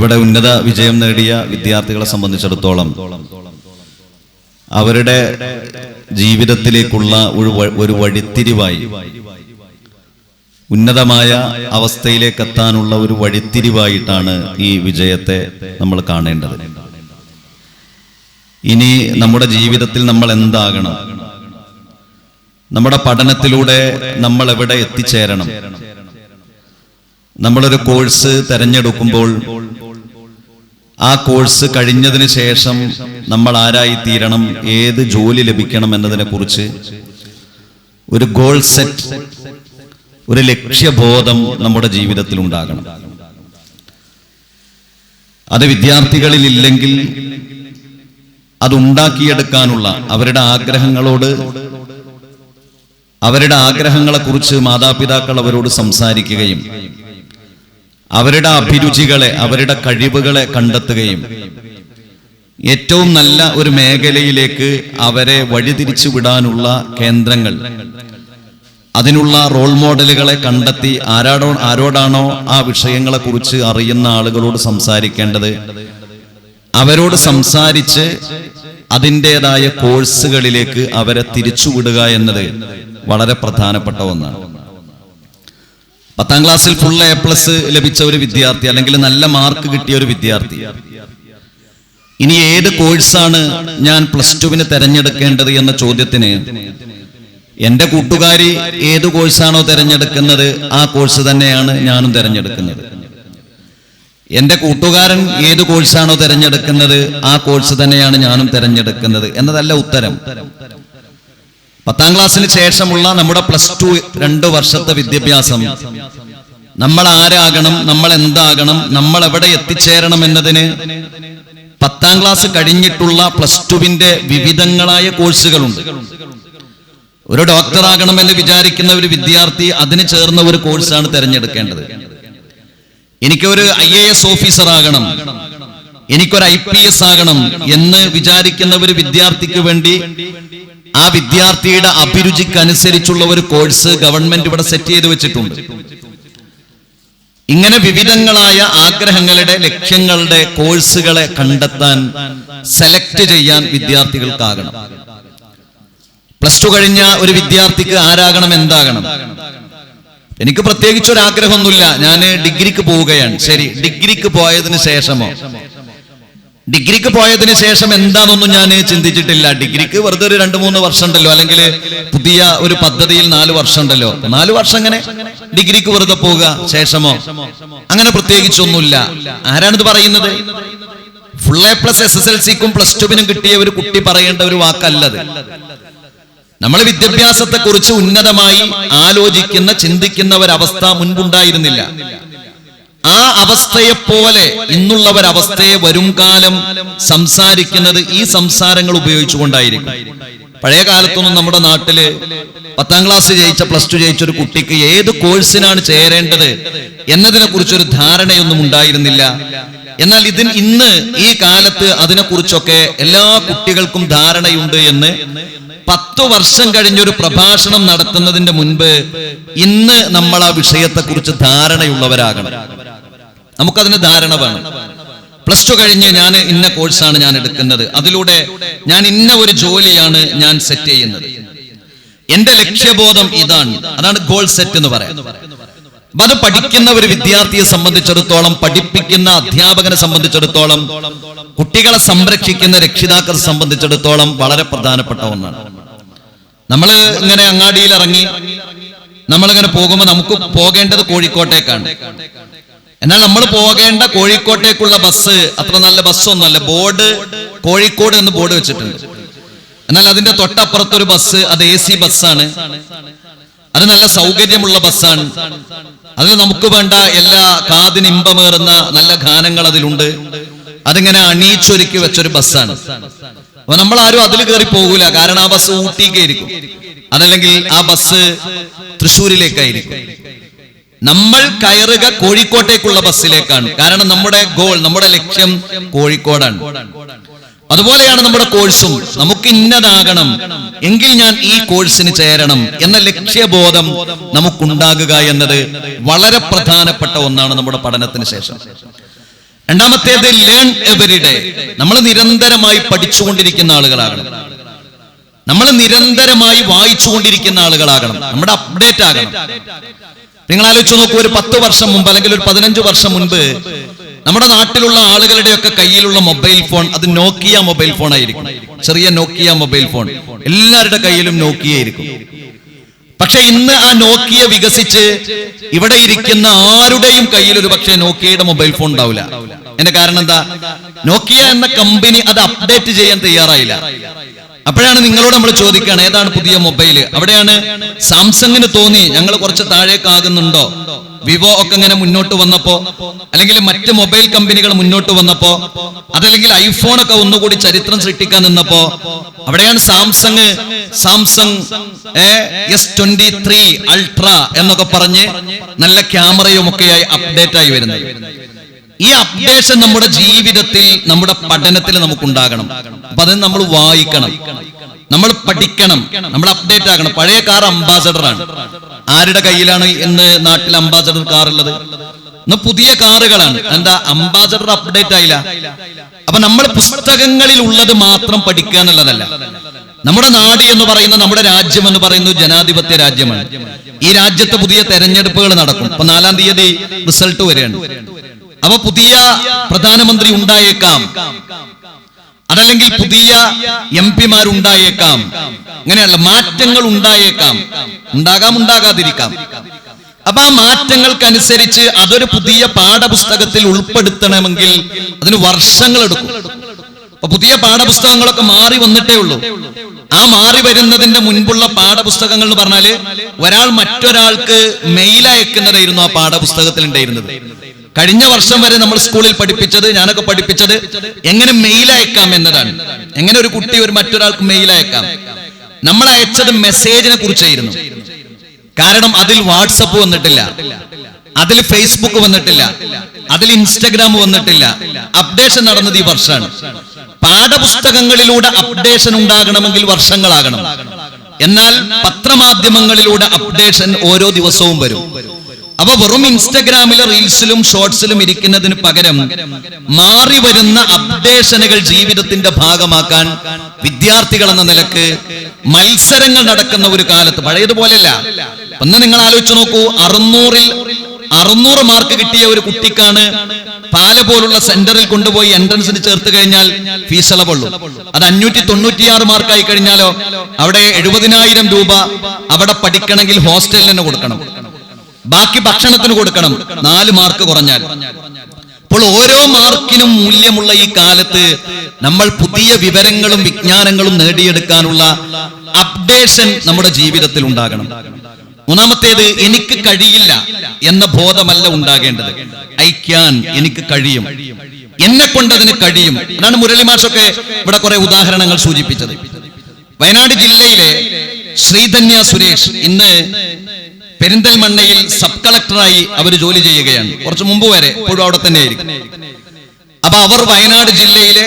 ഇവിടെ ഉന്നത വിജയം നേടിയ വിദ്യാർത്ഥികളെ സംബന്ധിച്ചിടത്തോളം അവരുടെ ജീവിതത്തിലേക്കുള്ള ഒരു വഴിത്തിരിവായി ഉന്നതമായ അവസ്ഥയിലേക്ക് എത്താനുള്ള ഒരു വഴിത്തിരിവായിട്ടാണ് ഈ വിജയത്തെ നമ്മൾ കാണേണ്ടത്. ഇനി നമ്മുടെ ജീവിതത്തിൽ നമ്മൾ എന്താകണം? നമ്മുടെ പഠനത്തിലൂടെ നമ്മൾ എവിടെ എത്തിച്ചേരണം? നമ്മളൊരു കോഴ്സ് തെരഞ്ഞെടുക്കുമ്പോൾ ആ കോഴ്സ് കഴിഞ്ഞതിന് ശേഷം നമ്മൾ ആരായി തീരണം ഏത് ജോലി ലഭിക്കണം എന്നതിനെ കുറിച്ച് ഒരു ഗോൾ സെറ്റ് ഒരു ലക്ഷ്യബോധം നമ്മുടെ ജീവിതത്തിൽ ഉണ്ടാകണം. അത് വിദ്യാർത്ഥികളിൽ ഇല്ലെങ്കിൽ അതുണ്ടാക്കിയെടുക്കാനുള്ള അവരുടെ ആഗ്രഹങ്ങളോട് അവരുടെ ആഗ്രഹങ്ങളെക്കുറിച്ച് മാതാപിതാക്കൾ അവരോട് സംസാരിക്കുകയും അവരുടെ അഭിരുചികളെ അവരുടെ കഴിവുകളെ കണ്ടെത്തുകയും ഏറ്റവും നല്ല ഒരു മേഖലയിലേക്ക് അവരെ വഴിതിരിച്ചു വിടാനുള്ള കേന്ദ്രങ്ങൾ. അതിനുള്ള റോൾ മോഡലുകളെ കണ്ടെത്തി ആരാടോ ആരോടാണോ ആ വിഷയങ്ങളെ കുറിച്ച് അറിയുന്ന ആളുകളോട് സംസാരിക്കേണ്ടത്. അവരോട് സംസാരിച്ച് അതിന്റെതായ കോഴ്സുകളിലേക്ക് അവരെ തിരിച്ചുവിടുക എന്നത് വളരെ പ്രധാനപ്പെട്ട ഒന്നാണ്. പത്താം ക്ലാസ്സിൽ ഫുൾ എ പ്ലസ് ലഭിച്ച ഒരു വിദ്യാർത്ഥി അല്ലെങ്കിൽ നല്ല മാർക്ക് കിട്ടിയ ഒരു വിദ്യാർത്ഥി. ഇനി ഏത് കോഴ്സാണ് ഞാൻ പ്ലസ് ടുവിന് തെരഞ്ഞെടുക്കേണ്ടത് എന്ന ചോദ്യത്തിന് എന്റെ കൂട്ടുകാരി ഏത് കോഴ്സാണോ തിരഞ്ഞെടുക്കുന്നത് ആ കോഴ്സ് തന്നെയാണ് ഞാനും തിരഞ്ഞെടുക്കുന്നത്. എന്റെ കൂട്ടുകാരൻ ഏത് കോഴ്സാണോ തിരഞ്ഞെടുക്കുന്നത് ആ കോഴ്സ് തന്നെയാണ് ഞാനും തിരഞ്ഞെടുക്കുന്നത് എന്നതല്ല ഉത്തരം. പത്താം ക്ലാസ്സിന് ശേഷമുള്ള നമ്മുടെ പ്ലസ് ടു രണ്ട് വർഷത്തെ വിദ്യാഭ്യാസം. നമ്മൾ ആരാകണം നമ്മൾ എന്താകണം നമ്മൾ എവിടെ എത്തിച്ചേരണം എന്നതിന് പത്താം ക്ലാസ് കഴിഞ്ഞിട്ടുള്ള പ്ലസ് ടുവിന്റെ വിവിധങ്ങളായ കോഴ്സുകളുണ്ട്. ഒരു ഡോക്ടർ ഡോക്ടറാകണമെന്ന് വിചാരിക്കുന്ന ഒരു വിദ്യാർത്ഥി അതിന് ചേർന്ന ഒരു കോഴ്സാണ് തിരഞ്ഞെടുക്കേണ്ടത്. എനിക്കൊരു ഐ എ എസ് ഓഫീസർ ആകണം. എനിക്കൊരു ഐ പി എസ് ആകണം എന്ന് വിചാരിക്കുന്ന ഒരു വിദ്യാർത്ഥിക്ക് വേണ്ടി ആ വിദ്യാർത്ഥിയുടെ അഭിരുചിക്കനുസരിച്ചുള്ള ഒരു കോഴ്സ് ഗവൺമെന്റ് ഇവിടെ സെറ്റ് ചെയ്ത് വെച്ചിട്ടുണ്ട്. ഇങ്ങനെ വിവിധങ്ങളായ ആഗ്രഹങ്ങളുടെ ലക്ഷ്യങ്ങളുടെ കോഴ്സുകളെ കണ്ടെത്താൻ സെലക്ട് ചെയ്യാൻ വിദ്യാർത്ഥികൾക്കാകണം. പ്ലസ് ടു കഴിഞ്ഞ ഒരു വിദ്യാർത്ഥിക്ക് ആരാകണം എന്താകണം? എനിക്ക് പ്രത്യേകിച്ച് ഒരു ആഗ്രഹമൊന്നുമില്ല. ഞാൻ ഡിഗ്രിക്ക് പോവുകയാണ്. ശരി ഡിഗ്രിക്ക് പോയതിന് ശേഷമോ? ഡിഗ്രിക്ക് പോയതിന് ശേഷം എന്താണെന്നൊന്നും ഞാൻ ചിന്തിച്ചിട്ടില്ല. ഡിഗ്രിക്ക് വെറുതെ ഒരു രണ്ട് മൂന്ന് വർഷം ഉണ്ടല്ലോ അല്ലെങ്കിൽ പുതിയ ഒരു പദ്ധതിയിൽ നാല് വർഷം ഉണ്ടല്ലോ നാല് വർഷം അങ്ങനെ ഡിഗ്രിക്ക് വെറുതെ പോവുക. ശേഷമോ? അങ്ങനെ പ്രത്യേകിച്ചൊന്നുമില്ല. ആരാണിത് പറയുന്നത്? Full A plus S S L സിക്കും plus ടുവിനും കിട്ടിയ ഒരു കുട്ടി പറയേണ്ട ഒരു വാക്കല്ലത്. നമ്മൾ വിദ്യാഭ്യാസത്തെ കുറിച്ച് ഉന്നതമായി ആലോചിക്കുന്ന ചിന്തിക്കുന്ന ഒരവസ്ഥ മുൻപുണ്ടായിരുന്നില്ല. ആ അവസ്ഥയെപ്പോലെ ഇന്നുള്ള ഒരവസ്ഥയെ വരും കാലം സംസാരിക്കുന്നത് ഈ സംസാരങ്ങൾ ഉപയോഗിച്ചുകൊണ്ടായിരിക്കും. പഴയ കാലത്തൊന്നും നമ്മുടെ നാട്ടിൽ പത്താം ക്ലാസ് ജയിച്ച പ്ലസ് ടു ജയിച്ച ഒരു കുട്ടിക്ക് ഏത് കോഴ്സിനാണ് ചേരേണ്ടത് എന്നതിനെ കുറിച്ചൊരു ധാരണയൊന്നും ഉണ്ടായിരുന്നില്ല. എന്നാൽ ഇതിന് ഇന്ന് ഈ കാലത്ത് അതിനെക്കുറിച്ചൊക്കെ എല്ലാ കുട്ടികൾക്കും ധാരണയുണ്ട് എന്ന് പത്തു വർഷം കഴിഞ്ഞൊരു പ്രഭാഷണം നടത്തുന്നതിന്റെ മുൻപ് ഇന്ന് നമ്മൾ ആ വിഷയത്തെക്കുറിച്ച് ധാരണയുള്ളവരാകണം. നമുക്കതിന് ധാരണ വേണം. പ്ലസ് ടു കഴിഞ്ഞ് ഞാൻ ഇന്ന കോഴ്സാണ് ഞാൻ എടുക്കുന്നത്. അതിലൂടെ ഞാൻ ഇന്ന ഒരു ജോലിയാണ് ഞാൻ സെറ്റ് ചെയ്യുന്നത്. എന്റെ ലക്ഷ്യബോധം ഇതാണ്. അതാണ് ഗോൾ സെറ്റ് എന്ന് പറയുന്നത് അപ്പൊ അത് പഠിക്കുന്ന ഒരു വിദ്യാർത്ഥിയെ സംബന്ധിച്ചിടത്തോളം പഠിപ്പിക്കുന്ന അധ്യാപകനെ സംബന്ധിച്ചിടത്തോളം കുട്ടികളെ സംരക്ഷിക്കുന്ന രക്ഷിതാക്കളെ സംബന്ധിച്ചിടത്തോളം വളരെ പ്രധാനപ്പെട്ട ഒന്നാണ്. നമ്മൾ ഇങ്ങനെ അങ്ങാടിയിൽ ഇറങ്ങി നമ്മളിങ്ങനെ പോകുമ്പോൾ നമുക്ക് പോകേണ്ടത് കോഴിക്കോട്ടേക്കാണ്. എന്നാൽ നമ്മൾ പോകേണ്ട കോഴിക്കോട്ടേക്കുള്ള ബസ് അത്ര നല്ല ബസ്സൊന്നുമല്ല ബോർഡ് കോഴിക്കോട് എന്ന് ബോർഡ് വെച്ചിട്ടുണ്ട്. എന്നാൽ അതിന്റെ തൊട്ടപ്പുറത്തൊരു ബസ് അത് എ സി ബസ്സാണ് അത് നല്ല സൗകര്യമുള്ള ബസ്സാണ് അതിൽ നമുക്ക് വേണ്ട എല്ലാ കാതിന് ഇമ്പമേറുന്ന നല്ല ഗാനങ്ങൾ അതിലുണ്ട്. അതിങ്ങനെ അണിയിച്ചൊരുക്കി വെച്ചൊരു ബസ്സാണ് അപ്പൊ നമ്മൾ ആരും അതിൽ കയറി പോകൂല. കാരണം ആ ബസ് ഊട്ടിക്കായിരിക്കും അതല്ലെങ്കിൽ ആ ബസ് തൃശ്ശൂരിലേക്കായിരിക്കും. നമ്മൾ കയറുക കോഴിക്കോട്ടേക്കുള്ള ബസ്സിലേക്കാണ്. കാരണം നമ്മുടെ ഗോൾ നമ്മുടെ ലക്ഷ്യം കോഴിക്കോടാണ്. അതുപോലെയാണ് നമ്മുടെ കോഴ്സും നമുക്ക് ഇന്നതാകണം. എങ്കിൽ ഞാൻ ഈ കോഴ്സിന് ചേരണം എന്ന ലക്ഷ്യബോധം നമുക്കുണ്ടാകുക എന്നത് വളരെ പ്രധാനപ്പെട്ട ഒന്നാണ് നമ്മുടെ പഠനത്തിന് ശേഷം. രണ്ടാമത്തേത് ലേൺ എവരിഡേ നമ്മൾ നിരന്തരമായി പഠിച്ചുകൊണ്ടിരിക്കുന്ന ആളുകളാകണം. നമ്മൾ നിരന്തരമായി വായിച്ചുകൊണ്ടിരിക്കുന്ന ആളുകളാകണം. നമ്മുടെ അപ്ഡേറ്റ് ആകണം. നിങ്ങൾ ആലോചിച്ച് നോക്കൂ ഒരു പത്ത് വർഷം മുമ്പ് അല്ലെങ്കിൽ ഒരു പതിനഞ്ച് വർഷം മുൻപ് നമ്മുടെ നാട്ടിലുള്ള ആളുകളുടെയൊക്കെ കയ്യിലുള്ള മൊബൈൽ ഫോൺ അത് നോക്കിയ മൊബൈൽ ഫോൺ ആയിരിക്കും ചെറിയ നോക്കിയ മൊബൈൽ ഫോൺ. എല്ലാവരുടെ കയ്യിലും നോക്കിയ ആയിരിക്കും പക്ഷെ ഇന്ന് ആ നോക്കിയ വികസിച്ച് ഇവിടെ ഇരിക്കുന്ന ആരുടെയും കയ്യിൽ ഒരു പക്ഷേ നോക്കിയയുടെ മൊബൈൽ ഫോൺ ഉണ്ടാവില്ല. എന്റെ കാരണം എന്താ? നോക്കിയ എന്ന കമ്പനി അത് അപ്ഡേറ്റ് ചെയ്യാൻ തയ്യാറായില്ല. അപ്പോഴാണ് നിങ്ങളോട് നമ്മൾ ചോദിക്കുകയാണ് ഏതാണ് പുതിയ മൊബൈൽ അവിടെയാണ് സാംസങ്ങിന് തോന്നി ഞങ്ങൾ കുറച്ച് താഴേക്കാകുന്നുണ്ടോ വിവോ ഒക്കെ ഇങ്ങനെ മുന്നോട്ട് വന്നപ്പോ അല്ലെങ്കിൽ മറ്റ് മൊബൈൽ കമ്പനികൾ മുന്നോട്ട് വന്നപ്പോ അതല്ലെങ്കിൽ ഐഫോൺ ഒക്കെ ഒന്നുകൂടി ചരിത്രം സൃഷ്ടിക്കാൻ നിന്നപ്പോ അവിടെയാണ് Samsung Samsung S twenty three ultra എന്നൊക്കെ പറഞ്ഞ് നല്ല ക്യാമറയും ഒക്കെയായി അപ്ഡേറ്റ് ആയി വരുന്നത്. ഈ അപ്ഡേഷൻ നമ്മുടെ ജീവിതത്തിൽ നമ്മുടെ പഠനത്തിൽ നമുക്കുണ്ടാകണം. അപ്പൊ അതിന് നമ്മൾ വായിക്കണം. നമ്മൾ പഠിക്കണം. നമ്മൾ അപ്ഡേറ്റ് ആക്കണം. പഴയ കാർ അംബാസഡർ ആണ്. ആരുടെ കയ്യിലാണ് ഇന്ന് നാട്ടിൽ അംബാസഡർ കാർ ഉള്ളത്? ഇന്ന് പുതിയ കാറുകളാണ്. എന്താ? അംബാസഡർ അപ്ഡേറ്റ് ആയില്ല. അപ്പൊ നമ്മൾ പുസ്തകങ്ങളിൽ ഉള്ളത് മാത്രം പഠിക്കുക എന്നുള്ളതല്ല. നമ്മുടെ നാട് എന്ന് പറയുന്ന നമ്മുടെ രാജ്യം എന്ന് പറയുന്നത് ജനാധിപത്യ രാജ്യമാണ്. ഈ രാജ്യത്തെ പുതിയ തെരഞ്ഞെടുപ്പുകൾ നടക്കും. ഇപ്പൊ നാലാം തീയതി റിസൾട്ട് വരെയാണ്. അപ്പൊ പുതിയ പ്രധാനമന്ത്രി ഉണ്ടായേക്കാം. അതല്ലെങ്കിൽ പുതിയ എം പിമാരുണ്ടായേക്കാം. അങ്ങനെയല്ല മാറ്റങ്ങൾ ഉണ്ടായേക്കാം ഉണ്ടാകാം ഉണ്ടാകാതിരിക്കാം. അപ്പൊ ആ മാറ്റങ്ങൾക്കനുസരിച്ച് അതൊരു പുതിയ പാഠപുസ്തകത്തിൽ ഉൾപ്പെടുത്തണമെങ്കിൽ അതിന് വർഷങ്ങൾ എടുക്കും അപ്പൊ പുതിയ പാഠപുസ്തകങ്ങളൊക്കെ മാറി വന്നിട്ടേ ഉള്ളൂ. ആ മാറി വരുന്നതിന്റെ മുൻപുള്ള പാഠപുസ്തകങ്ങൾ എന്ന് പറഞ്ഞാൽ ഒരാൾ മറ്റൊരാൾക്ക് മെയിൽ അയക്കുന്നതായിരുന്നു ആ പാഠപുസ്തകത്തിൽ ഉണ്ടായിരുന്നത്. കഴിഞ്ഞ വർഷം വരെ നമ്മൾ സ്കൂളിൽ പഠിപ്പിച്ചത് ഞാനൊക്കെ പഠിപ്പിച്ചത് എങ്ങനെ മെയിൽ അയക്കാം എന്നതാണ്. എങ്ങനെ ഒരു കുട്ടി ഒരു മറ്റൊരാൾക്ക് മെയിൽ അയക്കാം. നമ്മൾ അയച്ചത് മെസ്സേജിനെ കുറിച്ചായിരുന്നു. കാരണം അതിൽ വാട്സപ്പ് വന്നിട്ടില്ല. അതിൽ ഫേസ്ബുക്ക് വന്നിട്ടില്ല. അതിൽ ഇൻസ്റ്റഗ്രാം വന്നിട്ടില്ല. അപ്ഡേഷൻ നടന്നത് ഈ വർഷമാണ്. പാഠപുസ്തകങ്ങളിലൂടെ അപ്ഡേഷൻ ഉണ്ടാകണമെങ്കിൽ വർഷങ്ങളാകണം. എന്നാൽ പത്രമാധ്യമങ്ങളിലൂടെ അപ്ഡേഷൻ ഓരോ ദിവസവും വരും. അപ്പൊ വെറും ഇൻസ്റ്റഗ്രാമിലെ റീൽസിലും ഷോർട്സിലും ഇരിക്കുന്നതിന് പകരം മാറി വരുന്ന അപ്ഡേഷനുകൾ ജീവിതത്തിന്റെ ഭാഗമാക്കാൻ വിദ്യാർത്ഥികൾ എന്ന നിലയ്ക്ക് മത്സരങ്ങൾ നടക്കുന്ന ഒരു കാലത്ത് പഴയതുപോലെയല്ല. ഒന്ന് നിങ്ങൾ ആലോചിച്ച് നോക്കൂ അറുന്നൂറിൽ അറുന്നൂറ് മാർക്ക് കിട്ടിയ ഒരു കുട്ടിക്കാണ് പാല പോലുള്ള സെന്ററിൽ കൊണ്ടുപോയി എൻട്രൻസിന് ചേർത്ത് കഴിഞ്ഞാൽ ഫീസ് ഇളവുള്ളൂ അത് അഞ്ഞൂറ്റി തൊണ്ണൂറ്റിയാറ് മാർക്കായി കഴിഞ്ഞാലോ? അവിടെ എഴുപതിനായിരം രൂപ അവിടെ പഠിക്കണമെങ്കിൽ ഹോസ്റ്റലിൽ തന്നെ കൊടുക്കണം. ബാക്കി ഭക്ഷണത്തിന് കൊടുക്കണം. നാല് മാർക്ക് കുറഞ്ഞാൽ. അപ്പോൾ ഓരോ മാർക്കിനും മൂല്യമുള്ള ഈ കാലത്ത് നമ്മൾ പുതിയ വിവരങ്ങളും വിജ്ഞാനങ്ങളും നേടിയെടുക്കാനുള്ള അപ്ഡേഷൻ നമ്മുടെ ജീവിതത്തിൽ ഉണ്ടാകണം. മൂന്നാമത്തേത് എനിക്ക് കഴിയില്ല എന്ന ബോധമല്ല ഉണ്ടാകേണ്ടത്. ഐ എനിക്ക് കഴിയും. എന്നെ കൊണ്ടതിന് കഴിയും. അതാണ് മുരളി മാഷൊക്കെ ഇവിടെ കുറെ ഉദാഹരണങ്ങൾ സൂചിപ്പിച്ചത്. വയനാട് ജില്ലയിലെ ശ്രീധന്യ സുരേഷ് ഇന്ന് പെരിന്തൽമണ്ണയിൽ സബ് കളക്ടറായി അവർ ജോലി ചെയ്യുകയാണ്. കുറച്ച് മുമ്പ് വരെ ഇപ്പോഴും അവിടെ തന്നെ ആയിരിക്കും അപ്പൊ അവർ വയനാട് ജില്ലയിലെ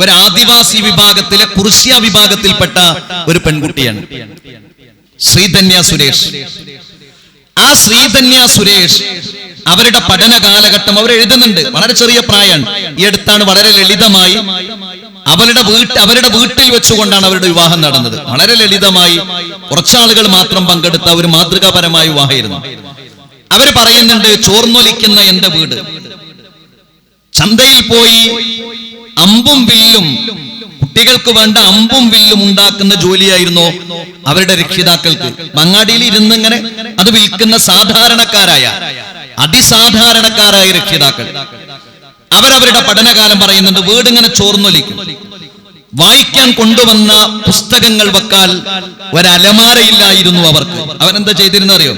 ഒരു ആദിവാസി വിഭാഗത്തിലെ കുറിശ്യ വിഭാഗത്തിൽപ്പെട്ട ഒരു പെൺകുട്ടിയാണ്. ശ്രീധന്യ സുരേഷ്. ആ ശ്രീധന്യ സുരേഷ് അവരുടെ പഠന കാലഘട്ടം അവർ എഴുതുന്നുണ്ട് വളരെ ചെറിയ പ്രായമാണ്. ഈ അടുത്താണ് വളരെ ലളിതമായി അവരുടെ വീട്ട് അവരുടെ വീട്ടിൽ വെച്ചുകൊണ്ടാണ് അവരുടെ വിവാഹം നടന്നത്. വളരെ ലളിതമായി കുറച്ചാളുകൾ മാത്രം പങ്കെടുത്ത ഒരു മാതൃകാപരമായ വിവാഹമായിരുന്നു. അവർ പറയുന്നുണ്ട് ചോർന്നൊലിക്കുന്ന എന്റെ വീട്. ചന്തയിൽ പോയി അമ്പും വില്ലും കുട്ടികൾക്ക് വേണ്ട അമ്പും വില്ലും ഉണ്ടാക്കുന്ന ജോലിയായിരുന്നു അവരുടെ രക്ഷിതാക്കൾക്ക്. മങ്ങാടിയിൽ ഇരുന്ന് ഇങ്ങനെ അത് വിൽക്കുന്ന സാധാരണക്കാരായ അതിസാധാരണക്കാരായ രക്ഷിതാക്കൾ. അവരവരുടെ പഠനകാലം പറയുന്നുണ്ട് വീടിങ്ങനെ ചോർന്നൊലിക്കും വായിക്കാൻ കൊണ്ടുവന്ന പുസ്തകങ്ങൾ വെക്കാൻ ഒരലമാരയില്ലായിരുന്നു അവർക്ക്. അവരെന്താ ചെയ്തിരുന്നറിയോ?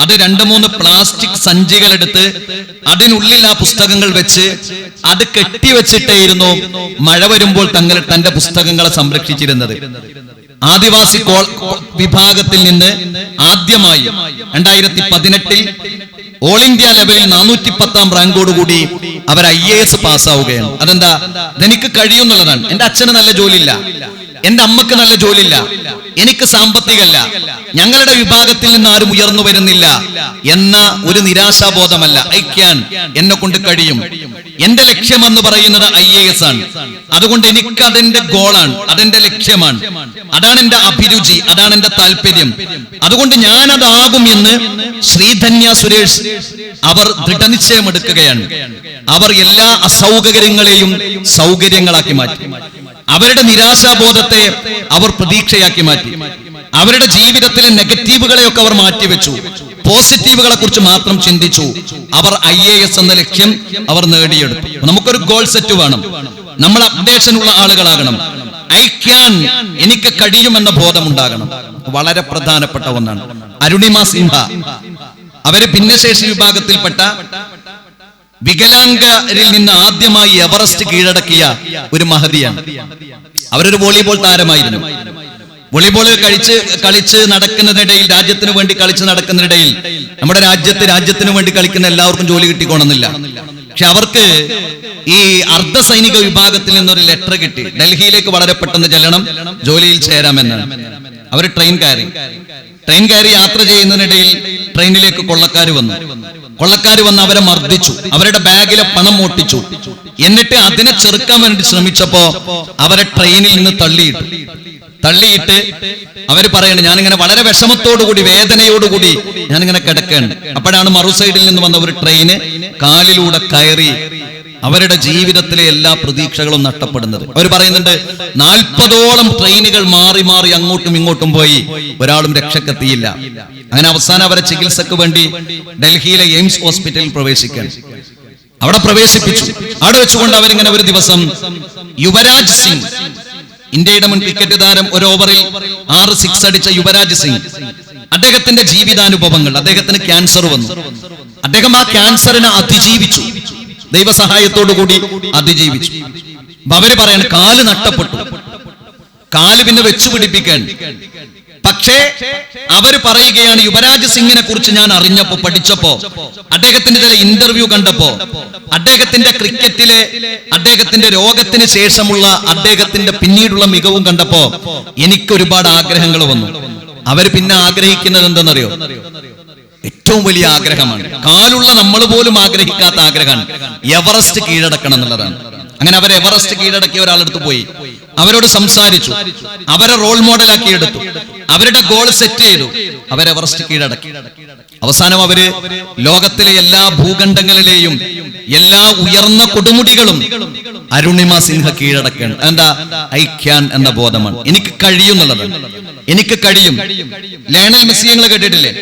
അത് രണ്ട് മൂന്ന് പ്ലാസ്റ്റിക് സഞ്ചികൾ എടുത്ത് അതിനുള്ളിൽ ആ പുസ്തകങ്ങൾ വെച്ച് അത് കെട്ടിവെച്ചിട്ടേയിരുന്നു മഴ വരുമ്പോൾ തങ്ങൾ തന്റെ പുസ്തകങ്ങളെ സംരക്ഷിച്ചിരുന്നത്. ആദിവാസി വിഭാഗത്തിൽ നിന്ന് ആദ്യമായി രണ്ടായിരത്തി പതിനെട്ടിൽ ഓൾ ഇന്ത്യ ലെവലിൽ നാനൂറ്റി പത്താം റാങ്കോടുകൂടി അവർ ഐ എ എസ് പാസ്സാവുകയാണ്. അതെന്താ? ഇതെനിക്ക് കഴിയുന്നുള്ളതാണ്. എന്റെ അച്ഛന് നല്ല ജോലിയില്ല. എന്റെ അമ്മയ്ക്ക് നല്ല ജോലിയില്ല. എനിക്ക് സാമ്പത്തികമല്ല. ഞങ്ങളുടെ വിഭാഗത്തിൽ നിന്ന് ആരും ഉയർന്നു വരുന്നില്ല എന്ന ഒരു നിരാശാബോധമല്ല. ഐക്യാൻ എന്നെ കൊണ്ട് കഴിയും. എന്റെ ലക്ഷ്യം എന്ന് പറയുന്നത് ഐ എ എസ് ആണ്. അതുകൊണ്ട് എനിക്ക് അതെന്റെ ഗോളാണ് അതെന്റെ ലക്ഷ്യമാണ്. അതാണ് എന്റെ അഭിരുചി. അതാണ് എന്റെ താല്പര്യം. അതുകൊണ്ട് ഞാൻ അതാകും എന്ന് ശ്രീധന്യ സുരേഷ് അവർ ദൃഢനിശ്ചയമെടുക്കുകയാണ് അവർ എല്ലാ അസൗകര്യങ്ങളെയും സൗകര്യങ്ങളാക്കി മാറ്റി. അവരുടെ നിരാശാബോധത്തെ അവർ പ്രതീക്ഷയാക്കി മാറ്റി. അവരുടെ ജീവിതത്തിലെ നെഗറ്റീവുകളെയൊക്കെ അവർ മാറ്റിവെച്ചു. പോസിറ്റീവുകളെ കുറിച്ച് മാത്രം ചിന്തിച്ചു. അവർ ഐ എ എസ് എന്ന ലക്ഷ്യം അവർ നേടിയെടുത്തു. നമുക്കൊരു ഗോൾ സെറ്റ് വേണം. നമ്മൾ അപ്ഡേഷൻ ഉള്ള ആളുകളാകണം. ഐ ക്യാൻ എനിക്ക് കഴിയുമെന്ന ബോധം ഉണ്ടാകണം വളരെ പ്രധാനപ്പെട്ട ഒന്നാണ്. അരുണിമ സിംഹ അവർ ഭിന്നശേഷി വിഭാഗത്തിൽപ്പെട്ട വികലാംഗരിൽ നിന്ന് ആദ്യമായി എവറസ്റ്റ് കീഴടക്കിയ ഒരു മഹതിയാണ്. അവരൊരു വോളിബോൾ താരമായിരുന്നു. വോളിബോൾ കഴിച്ച് കളിച്ച് നടക്കുന്നതിനിടയിൽ രാജ്യത്തിന് വേണ്ടി കളിച്ച് നടക്കുന്നതിനിടയിൽ നമ്മുടെ രാജ്യത്ത് രാജ്യത്തിന് വേണ്ടി കളിക്കുന്ന എല്ലാവർക്കും ജോലി കിട്ടിക്കോണമെന്നില്ല. പക്ഷെ അവർക്ക് ഈ അർദ്ധ സൈനിക വിഭാഗത്തിൽ നിന്നൊരു ലെറ്റർ കിട്ടി. ഡൽഹിയിലേക്ക് വളരെ പെട്ടെന്ന് ചെല്ലണം ജോലിയിൽ ചേരാമെന്ന് അവർ ട്രെയിൻ കയറി. ട്രെയിൻ കയറി യാത്ര ചെയ്യുന്നതിനിടയിൽ ട്രെയിനിലേക്ക് കൊള്ളക്കാർ വന്നു. കൊള്ളക്കാർ വന്ന് അവരെ മർദ്ദിച്ചു. അവരുടെ ബാഗിലെ പണം മോട്ടിച്ചു എന്നിട്ട് അതിനെ ചെറുക്കാൻ വേണ്ടി ശ്രമിച്ചപ്പോ അവരെ ട്രെയിനിൽ നിന്ന് തള്ളിയിട്ടു. തള്ളിയിട്ട് അവർ പറയണം ഞാനിങ്ങനെ വളരെ വിഷമത്തോടുകൂടി വേദനയോടുകൂടി ഞാനിങ്ങനെ കിടക്കുകയാണ് അപ്പോഴാണ് മറു സൈഡിൽ നിന്ന് വന്ന ഒരു ട്രെയിന് കാലിലൂടെ കയറി അവരുടെ ജീവിതത്തിലെ എല്ലാ പ്രതീക്ഷകളും നഷ്ടപ്പെടുന്നത്. അവർ പറയുന്നുണ്ട് നാൽപ്പതോളം ട്രെയിനുകൾ മാറി മാറി അങ്ങോട്ടും ഇങ്ങോട്ടും പോയി ഒരാളും രക്ഷക്കെത്തിയില്ല. അങ്ങനെ അവസാനം അവരെ ചികിത്സക്ക് വേണ്ടി ഡൽഹിയിലെ എയിംസ് ഹോസ്പിറ്റലിൽ പ്രവേശിക്കാൻ. അവിടെ പ്രവേശിപ്പിച്ചു. അവിടെ വെച്ചുകൊണ്ട് അവരിങ്ങനെ ഒരു ദിവസം യുവരാജ് സിംഗ് ഇന്ത്യയുടെ മുൻ ക്രിക്കറ്റ് താരം ഒരു ഓവറിൽ ആറ് സിക്സ് അടിച്ച യുവരാജ് സിംഗ്. അദ്ദേഹത്തിന്റെ ജീവിതാനുഭവങ്ങൾ അദ്ദേഹത്തിന് ക്യാൻസർ വന്നു. അദ്ദേഹം ആ ക്യാൻസറിനെ അതിജീവിച്ചു. ദൈവസഹായത്തോടു കൂടി അതിജീവിച്ചു അവർ പറയാണ് കാൽ നട്ടപ്പെട്ടു. കാൽ പിന്നെ വെച്ചു പിടിപ്പിക്കാൻ പക്ഷേ അവർ പറയുകയാണ് യുവരാജ് സിംഗിനെ കുറിച്ച് ഞാൻ അറിഞ്ഞപ്പോ പഠിച്ചപ്പോ അദ്ദേഹത്തിന്റെ ചില ഇന്റർവ്യൂ കണ്ടപ്പോ അദ്ദേഹത്തിന്റെ ക്രിക്കറ്റിലെ അദ്ദേഹത്തിന്റെ രോഗത്തിന് ശേഷമുള്ള അദ്ദേഹത്തിന്റെ പിന്നീടുള്ള മികവും കണ്ടപ്പോ എനിക്ക് ഒരുപാട് ആഗ്രഹങ്ങൾ വന്നു. അവർ പിന്നെ ആഗ്രഹിക്കുന്നത് എന്തെന്നറിയോ? ഏറ്റവും വലിയ ആഗ്രഹമാണ്. കാലുള്ള നമ്മൾ പോലും ആഗ്രഹിക്കാത്ത ആഗ്രഹമാണ്. എവറസ്റ്റ് കീഴടക്കണം എന്നുള്ളതാണ്. അങ്ങനെ അവർ എവറസ്റ്റ് കീഴടക്കിയ ഒരാളെടുത്ത് പോയി. അവരോട് സംസാരിച്ചു. അവരെ റോൾ മോഡലാക്കി എടുത്തു. അവരുടെ ഗോൾ സെറ്റ് ചെയ്തു. അവരെ എവറസ്റ്റ് കീഴടക്കി. അവസാനം അവർ ലോകത്തിലെ എല്ലാ ഭൂഖണ്ഡങ്ങളിലെയും എല്ലാ ഉയർന്ന കൊടുമുടികളും അരുണിമ സിൻഹ കീഴടക്കണം. എന്താ? ഐ ക്യാൻ എന്ന ബോധമാണ്. എനിക്ക് കഴിയും എന്നുള്ളത്. എനിക്ക് കഴിയും. ലേണൽ മെസ്സി നിങ്ങൾ കേട്ടിട്ടില്ലേ?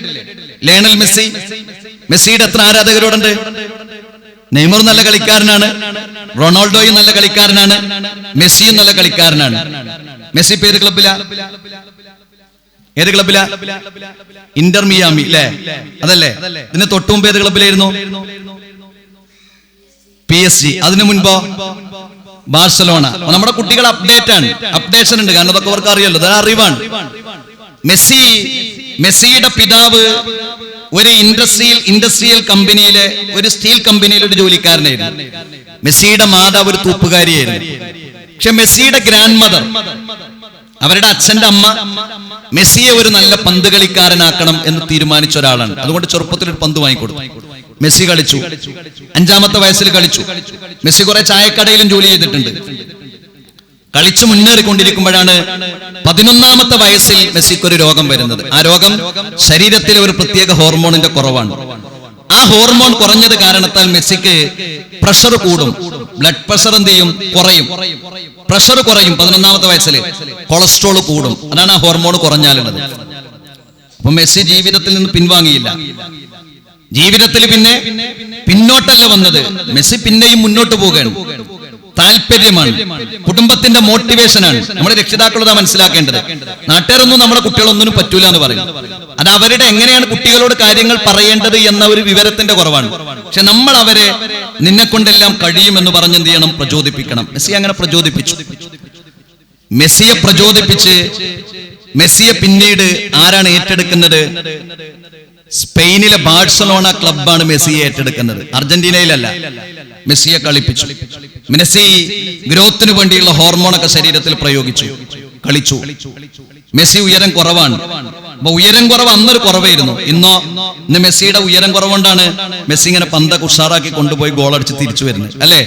Lionel Messi. മെസ്സിയുടെ എത്ര ആരാധകരോടുണ്ട്? നെയ്മർ നല്ല കളിക്കാരനാണ്. റൊണാൾഡോയും നല്ല കളിക്കാരനാണ്. മെസ്സിയും നല്ല കളിക്കാരനാണ്. മെസ്സി പേര് ക്ലബിലാ ഏത് ക്ലബിലാ ഇന്റർ മിയാമി അല്ലേ അതല്ലേ? ഇതിന് തൊട്ടുമുമ്പ് ഏത് ക്ലബിലായിരുന്നു പി എസ് ജി. അതിനു മുൻപോ? ബാഴ്സലോണ. നമ്മുടെ കുട്ടികൾ അപ്ഡേറ്റ് ആണ്. അപ്ഡേഷൻ ഉണ്ട്. കാരണം അതൊക്കെ അവർക്ക് അറിയല്ലോ അത് അറിവാണ്. മെസ്സി മെസ്സിയുടെ പിതാവ് ഒരു ഇൻഡസ്ട്രിയൽ ഇൻഡസ്ട്രിയൽ കമ്പനിയിലെ ഒരു സ്റ്റീൽ കമ്പനിയിലെ ഒരു ജോലിക്കാരനായിരുന്നു. മെസ്സിയുടെ മാതാവ് ഒരു തൂപ്പുകാരിയായിരുന്നു. പക്ഷെ മെസ്സിയുടെ ഗ്രാൻഡ് മദർ അവരുടെ അച്ഛന്റെ അമ്മ മെസ്സിയെ ഒരു നല്ല പന്ത് കളിക്കാരനാക്കണം എന്ന് തീരുമാനിച്ച ഒരാളാണ്. അതുകൊണ്ട് ചെറുപ്പത്തിൽ ഒരു പന്ത് വാങ്ങിക്കൊടുത്തു. മെസ്സി കളിച്ചു. അഞ്ചാമത്തെ വയസ്സിൽ കളിച്ചു. മെസ്സി കുറെ ചായക്കടയിലും ജോലി ചെയ്തിട്ടുണ്ട്. കളിച്ചു മുന്നേറിക്കൊണ്ടിരിക്കുമ്പോഴാണ് പതിനൊന്നാമത്തെ വയസ്സിൽ മെസ്സിക്ക് ഒരു രോഗം വരുന്നത്. ആ രോഗം ശരീരത്തിലെ ഒരു പ്രത്യേക ഹോർമോണിന്റെ കുറവാണ്. ആ ഹോർമോൺ കുറഞ്ഞത് കാരണത്താൽ മെസ്സിക്ക് പ്രഷർ കൂടും. ബ്ലഡ് പ്രഷർ എന്ത് ചെയ്യും? കുറയും. പ്രഷർ കുറയും പതിനൊന്നാമത്തെ വയസ്സിൽ കൊളസ്ട്രോൾ കൂടും. അതാണ് ആ ഹോർമോൺ കുറഞ്ഞാലുള്ളത്. അപ്പൊ മെസ്സി ജീവിതത്തിൽ നിന്ന് പിൻവാങ്ങിയില്ല. ജീവിതത്തിൽ പിന്നെ പിന്നോട്ടല്ല വന്നത്. മെസ്സി പിന്നെയും മുന്നോട്ട് പോവുകയാണ്. താല്പര്യമാണ്. കുടുംബത്തിന്റെ മോട്ടിവേഷനാണ് നമ്മുടെ രക്ഷിതാക്കളത് മനസ്സിലാക്കേണ്ടത്. നാട്ടുകാരൊന്നും നമ്മുടെ കുട്ടികളൊന്നിനും പറ്റൂല എന്ന് പറയും. അത് അവരുടെ എങ്ങനെയാണ് കുട്ടികളോട് കാര്യങ്ങൾ പറയേണ്ടത് എന്ന ഒരു വിവരത്തിന്റെ കുറവാണ്. പക്ഷെ നമ്മൾ അവരെ നിന്നെ കൊണ്ടെല്ലാം കഴിയുമെന്ന് പറഞ്ഞ് എന്ത് ചെയ്യണം? പ്രചോദിപ്പിക്കണം. മെസ്സി അങ്ങനെ പ്രചോദിപ്പിച്ചു. മെസ്സിയെ പ്രചോദിപ്പിച്ച് മെസ്സിയെ പിന്നീട് ആരാണ് ഏറ്റെടുക്കുന്നത്? സ്പെയിനിലെ ബാഴ്സലോണ ക്ലബാണ് മെസ്സിയെ ഏറ്റെടുക്കുന്നത്. അർജന്റീനയിലല്ല. മെസ്സിയെ കളിപ്പിച്ചു. മെസ്സി ഗ്രോത്തിന് വേണ്ടിയുള്ള ഹോർമോണൊക്കെ ശരീരത്തിൽ പ്രയോഗിച്ചു. കളിച്ചു. മെസ്സി ഉയരം കുറവാണ്. അപ്പൊ ഉയരം കുറവ് അന്നൊരു കുറവായിരുന്നു. ഇന്നോ ഇന്ന് മെസ്സിയുടെ ഉയരം കുറവുകൊണ്ടാണ് മെസ്സി ഇങ്ങനെ പന്ത ഉഷാറാക്കി കൊണ്ടുപോയി ഗോൾ അടിച്ച് തിരിച്ചു വരുന്നത്. അല്ലേ?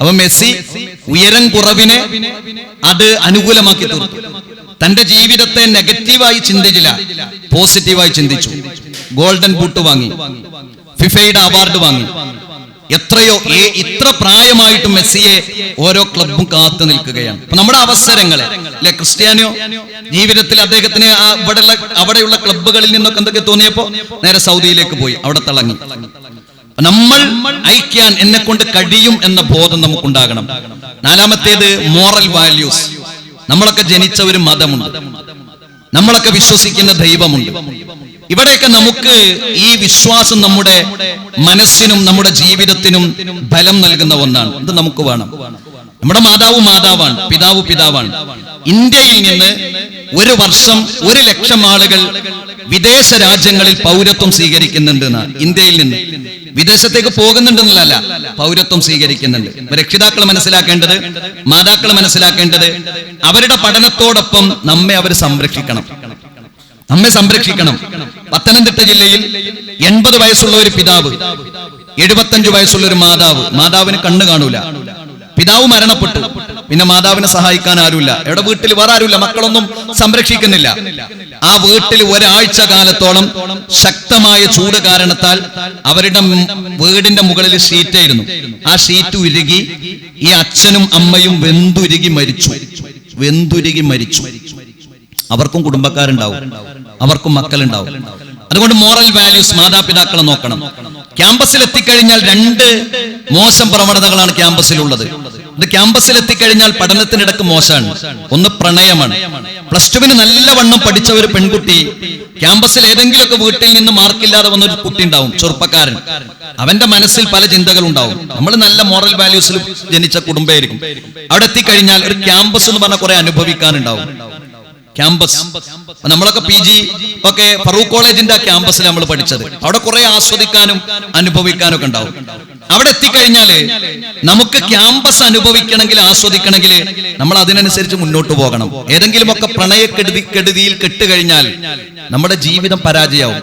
അപ്പൊ മെസ്സി ഉയരം കുറവിനെ അത് അനുകൂലമാക്കി തീർത്തു. തന്റെ ജീവിതത്തെ നെഗറ്റീവായി ചിന്തിച്ചില്ല പോസിറ്റീവായി ചിന്തിച്ചു. ഗോൾഡൻ ബൂട്ട് വാങ്ങി. ഫിഫയുടെ അവാർഡ് വാങ്ങി. എത്രയോ ഇത്ര പ്രായമായിട്ടും മെസ്സിയെ ഓരോ ക്ലബും കാത്തു നിൽക്കുകയാണ്. അപ്പൊ നമ്മുടെ അവസരങ്ങളെ അല്ലെ ക്രിസ്ത്യാനിയോ? ജീവിതത്തിൽ അദ്ദേഹത്തിന് ഇവിടെയുള്ള അവിടെയുള്ള ക്ലബ്ബുകളിൽ നിന്നൊക്കെ എന്തൊക്കെ തോന്നിയപ്പോ? നേരെ സൗദിയിലേക്ക് പോയി അവിടെ തിളങ്ങി. നമ്മൾ ഐക്യാൻ എന്നെ കൊണ്ട് കഴിയും എന്ന ബോധം നമുക്കുണ്ടാകണം. നാലാമത്തേത് മോറൽ വാല്യൂസ്. നമ്മളൊക്കെ ജനിച്ച ഒരു മതമുണ്ട്. നമ്മളൊക്കെ വിശ്വസിക്കുന്ന ദൈവമുണ്ട്. ഇവിടെയൊക്കെ നമുക്ക് ഈ വിശ്വാസം നമ്മുടെ മനസ്സിനും നമ്മുടെ ജീവിതത്തിനും ബലം നൽകുന്ന ഒന്നാണ്. ഇത് നമുക്ക് വേണം. നമ്മുടെ മാതാവ് മാതാവാണ് പിതാവ് പിതാവാണ്. ഇന്ത്യയിൽ നിന്ന് ഒരു വർഷം ഒരു ലക്ഷം ആളുകൾ വിദേശ രാജ്യങ്ങളിൽ പൗരത്വം സ്വീകരിക്കുന്നുണ്ട് എന്നാണ്. ഇന്ത്യയിൽ നിന്ന്. വിദേശത്തേക്ക് പോകുന്നുണ്ടെന്നല്ല പൗരത്വം സ്വീകരിക്കുന്നുണ്ട്. രക്ഷിതാക്കൾ മനസ്സിലാക്കേണ്ടത് മാതാക്കൾ മനസ്സിലാക്കേണ്ടത് അവരുടെ പഠനത്തോടൊപ്പം നമ്മെ അവർ സംരക്ഷിക്കണം. നമ്മെ സംരക്ഷിക്കണം. പത്തനംതിട്ട ജില്ലയിൽ എൺപത് വയസ്സുള്ള ഒരു പിതാവ് എഴുപത്തഞ്ചു വയസ്സുള്ള ഒരു മാതാവ്. മാതാവിന് കണ്ണു കാണൂല. പിതാവ് മരണപ്പെട്ടു. പിന്നെ മാതാവിനെ സഹായിക്കാൻ ആരുമില്ല. എവിടെ വീട്ടിൽ വേറെ ആരുമില്ല. മക്കളൊന്നും സംരക്ഷിക്കുന്നില്ല. ആ വീട്ടിൽ ഒരാഴ്ച കാലത്തോളം ശക്തമായ ചൂട് കാരണത്താൽ അവരുടെ വീടിന്റെ മുകളിൽ ഷീറ്റായിരുന്നു. ആ ഷീറ്റ് ഉരുകി ഈ അച്ഛനും അമ്മയും വെന്തുരുകി മരിച്ചു. വെന്തുരുകി മരിച്ചു. അവർക്കും കുടുംബക്കാരുണ്ടാവും. അവർക്കും മക്കളുണ്ടാവും. അതുകൊണ്ട് മോറൽ വാല്യൂസ് മാതാപിതാക്കളെ നോക്കണം. ക്യാമ്പസിൽ എത്തിക്കഴിഞ്ഞാൽ രണ്ട് മോശം പ്രവണതകളാണ് ക്യാമ്പസിലുള്ളത് ഇത് ക്യാമ്പസിൽ എത്തിക്കഴിഞ്ഞാൽ പഠനത്തിനിടക്ക് മോശമാണ്. ഒന്ന് പ്രണയമാണ്. പ്ലസ് ടുവിന് നല്ലവണ്ണം പഠിച്ച ഒരു പെൺകുട്ടി ക്യാമ്പസിൽ ഏതെങ്കിലുമൊക്കെ വീട്ടിൽ നിന്ന് മാർക്കില്ലാതെ വന്ന ഒരു കുട്ടി ഉണ്ടാവും ചെറുപ്പക്കാരൻ. അവന്റെ മനസ്സിൽ പല ചിന്തകൾ ഉണ്ടാവും നമ്മൾ നല്ല മോറൽ വാല്യൂസിൽ ജനിച്ച കുടുംബമായിരിക്കും. അവിടെ എത്തിക്കഴിഞ്ഞാൽ ഒരു ക്യാമ്പസ് എന്ന് പറഞ്ഞാൽ കുറെ അനുഭവിക്കാനുണ്ടാവും. ക്യാമ്പസ് നമ്മളൊക്കെ പി ജി ഒക്കെ ഫറൂഖ് കോളേജിന്റെ ക്യാമ്പസിൽ നമ്മൾ പഠിച്ചത്. അവിടെ കുറെ ആസ്വദിക്കാനും അനുഭവിക്കാനും ഒക്കെ ഉണ്ടാവും. അവിടെ എത്തിക്കഴിഞ്ഞാൽ നമുക്ക് ക്യാമ്പസ് അനുഭവിക്കണമെങ്കിൽ ആസ്വദിക്കണമെങ്കിൽ നമ്മൾ അതിനനുസരിച്ച് മുന്നോട്ട് പോകണം. ഏതെങ്കിലും ഒക്കെ പ്രണയക്കെടുതി കെടുതിയിൽ കെട്ടുകഴിഞ്ഞാൽ നമ്മുടെ ജീവിതം പരാജയമാവും.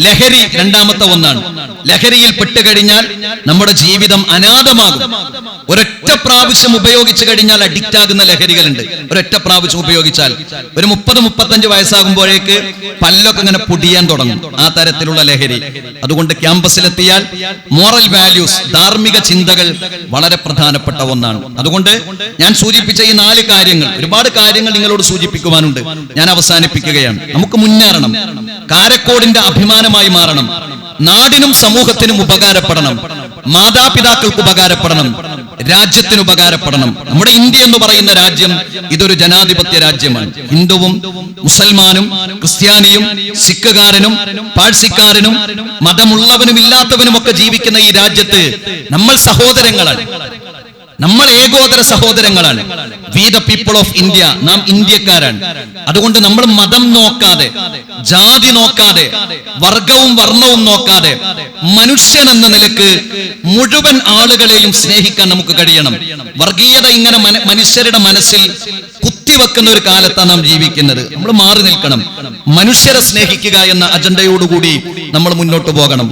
ലഹരി രണ്ടാമത്തെ ഒന്നാണ്. ലഹരിയിൽ പെട്ടുകഴിഞ്ഞാൽ നമ്മുടെ ജീവിതം അനാഥമാകും. ഒരൊറ്റ പ്രാവശ്യം ഉപയോഗിച്ചു കഴിഞ്ഞാൽ അഡിക്റ്റ് ആകുന്ന ലഹരികളുണ്ട്. ഒരൊറ്റ പ്രാവശ്യം ഉപയോഗിച്ചാൽ. ഒരു മുപ്പത് മുപ്പത്തഞ്ച് വയസ്സാകുമ്പോഴേക്ക് പല്ലൊക്കെ ഇങ്ങനെ പൊടിയാൻ തുടങ്ങും. ആ തരത്തിലുള്ള ലഹരി. അതുകൊണ്ട് ക്യാമ്പസിലെത്തിയാൽ മോറൽ വാല്യൂസ് ധാർമ്മിക ചിന്തകൾ വളരെ പ്രധാനപ്പെട്ട ഒന്നാണ്. അതുകൊണ്ട് ഞാൻ സൂചിപ്പിച്ച ഈ നാല് കാര്യങ്ങൾ ഒരുപാട് കാര്യങ്ങൾ നിങ്ങളോട് സൂചിപ്പിക്കുവാനുണ്ട്. ഞാൻ അവസാനിപ്പിക്കുകയാണ്. നമുക്ക് മുന്നേറണം. കാരക്കോടിന്റെ അഭിമാനമായി മാറണം. നാടിനും സമൂഹത്തിനും ഉപകാരപ്പെടണം. മാതാപിതാക്കൾക്ക് ഉപകാരപ്പെടണം. രാജ്യത്തിന് ഉപകാരപ്പെടണം. നമ്മുടെ ഇന്ത്യ എന്ന് പറയുന്ന രാജ്യം ഇതൊരു ജനാധിപത്യ രാജ്യമാണ്. ഹിന്ദുവും മുസൽമാനും ക്രിസ്ത്യാനിയും സിഖുകാരനും പാഴ്സിക്കാരനും മതമുള്ളവനും ഇല്ലാത്തവനും ഒക്കെ ജീവിക്കുന്ന ഈ രാജ്യത്ത് നമ്മൾ സഹോദരങ്ങളാണ്. നമ്മൾ ഏകോദര സഹോദരങ്ങളാണ്. We the people of India നാം ഇന്ത്യക്കാരാണ്. അതുകൊണ്ട് നമ്മൾ മതം നോക്കാതെ ജാതി നോക്കാതെ വർഗവും വർണവും നോക്കാതെ മനുഷ്യൻ എന്ന നിലയ്ക്ക് മുഴുവൻ ആളുകളെയും സ്നേഹിക്കാൻ നമുക്ക് കഴിയണം. വർഗീയത ഇങ്ങനെ മന- മനുഷ്യരുടെ മനസ്സിൽ കുത്തിവെക്കുന്ന ഒരു കാലത്താണ് നാം ജീവിക്കുന്നത്. നമ്മൾ മാറി നിൽക്കണം. മനുഷ്യരെ സ്നേഹിക്കുക എന്ന അജണ്ടയോടുകൂടി നമ്മൾ മുന്നോട്ട് പോകണം.